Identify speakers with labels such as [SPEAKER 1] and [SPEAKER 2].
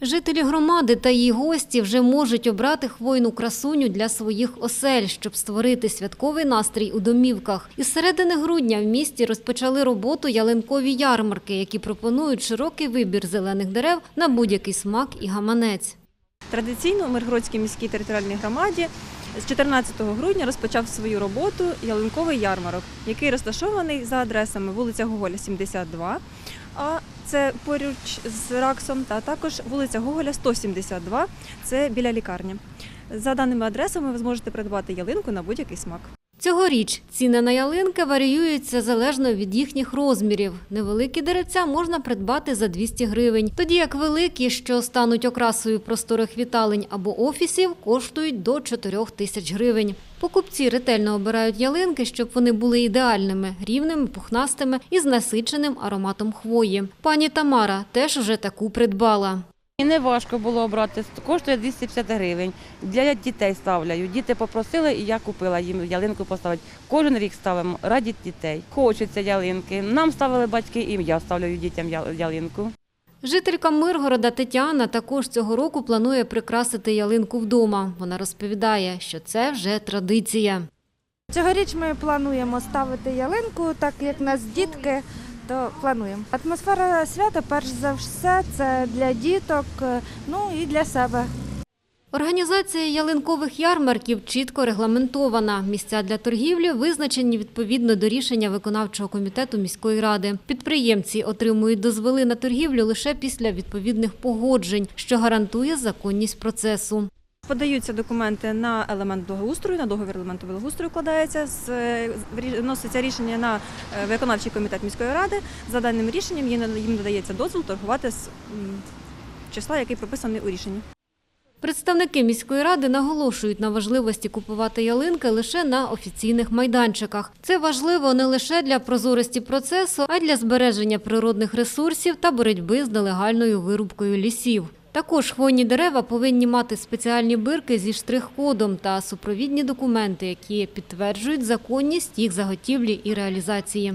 [SPEAKER 1] Жителі громади та її гості вже можуть обрати хвойну красуню для своїх осель, щоб створити святковий настрій у домівках. Із середини грудня в місті розпочали роботу ялинкові ярмарки, які пропонують широкий вибір зелених дерев на будь-який смак і гаманець.
[SPEAKER 2] Традиційно у Миргородській міській територіальній громаді з 14 грудня розпочав свою роботу ялинковий ярмарок, який розташований за адресами вулиця Гоголя, 72, а це поруч з Раксом, та також вулиця Гоголя, 172, це біля лікарні. За даними адресами ви зможете придбати ялинку на будь-який смак.
[SPEAKER 1] Цьогоріч ціни на ялинки варіюються залежно від їхніх розмірів. Невеликі деревця можна придбати за 200 гривень, тоді як великі, що стануть окрасою просторих віталень або офісів, коштують до 4 тисяч гривень. Покупці ретельно обирають ялинки, щоб вони були ідеальними, рівними, пухнастими і з насиченим ароматом хвої. Пані Тамара теж уже таку придбала.
[SPEAKER 3] І не важко було обрати, коштує 250 гривень. Для дітей ставляю. Діти попросили, і я купила їм ялинку поставити. Кожен рік ставимо раді дітей. Хочеться ялинки. Нам ставили батьки, і я ставлю дітям ялинку.
[SPEAKER 1] Жителька Миргорода Тетяна також цього року планує прикрасити ялинку вдома. Вона розповідає, що це вже традиція.
[SPEAKER 4] Цьогоріч ми плануємо ставити ялинку, так як нас дітки, то плануємо. Атмосфера свята, перш за все, це для діток, е, ну і для себе.
[SPEAKER 1] Організація ялинкових ярмарків чітко регламентована. Місця для торгівлі визначені відповідно до рішення виконавчого комітету міської ради. Підприємці отримують дозволи на торгівлю лише після відповідних погоджень, що гарантує законність процесу.
[SPEAKER 2] Подаються документи на елемент благоустрою, на договір елементу благоустрою вкладається, з- вноситься рішення на е, виконавчий комітет міської ради. За даним рішенням їм надається дозвіл торгувати з числа, який прописаний у рішенні.
[SPEAKER 1] Представники міської ради наголошують на важливості купувати ялинки лише на офіційних майданчиках. Це важливо не лише для прозорості процесу, а й для збереження природних ресурсів та боротьби з нелегальною вирубкою лісів. Також хвойні дерева повинні мати спеціальні бирки зі штрих-кодом та супровідні документи, які підтверджують законність їх заготівлі і реалізації.